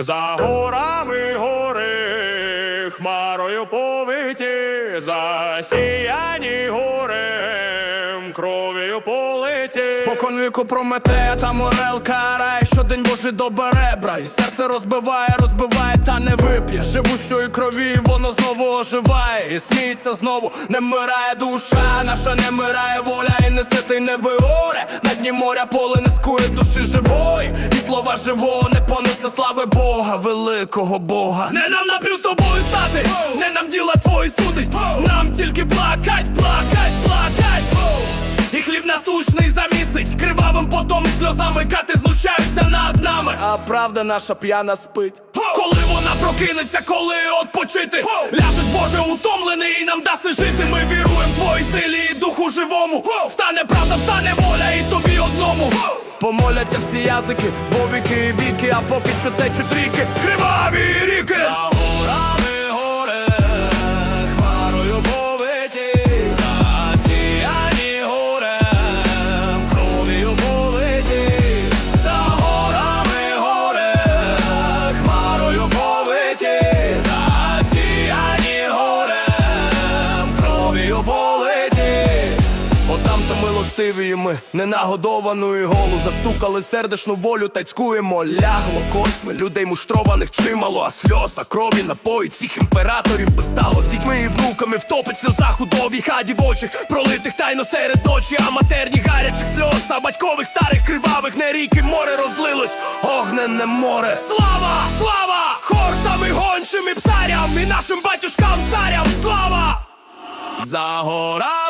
За горами гори, хмарою повиті, засіяні горем, кров'ю политі. Спокон віку Прометея та морелка карає Щодень Божий добере брай Серце розбиває, розбиває, та не вип'є. Живущої крові воно знову оживає. І сміється знову, не мирає душа. Наша не мирає воля і не ситий не виоре. На дні моря поле не скує душі живої. І слова живого не понесе слави Бога, великого Бога. Не нам напрю з тобою стати, не нам діла твої судить. Нам тільки плакать, плакать, плакать. І хліб насущний замісить Кривавим потом і сльозами кати знущаються А правда наша п'яна спить. Коли вона прокинеться, коли отпочити, Ляжеш Боже утомлений і нам даси жити. Ми віруємо твоїй силі і духу живому. Встане правда, встане воля і тобі одному. Помоляться всі язики, бо віки і віки, а поки що течуть ріки. Криваві ріки кров'ю политі Отам то милостиві ми, ненагодованої голу Застукали сердешну волю, тацькуємо Лягло костьми, людей муштрованих чимало А сльоз, а крові напоїть всіх імператорів. Би стало З дітьми і внуками втопить в сльозах удові Хаді в очах, пролитих тайно серед ночі А матерні гарячих сльоз, а батькових старих кривавих Не ріки море розлилось, огненне море. Слава, слава! Хортам і гончим і псарям І нашим батюшкам царям. Слава! За горами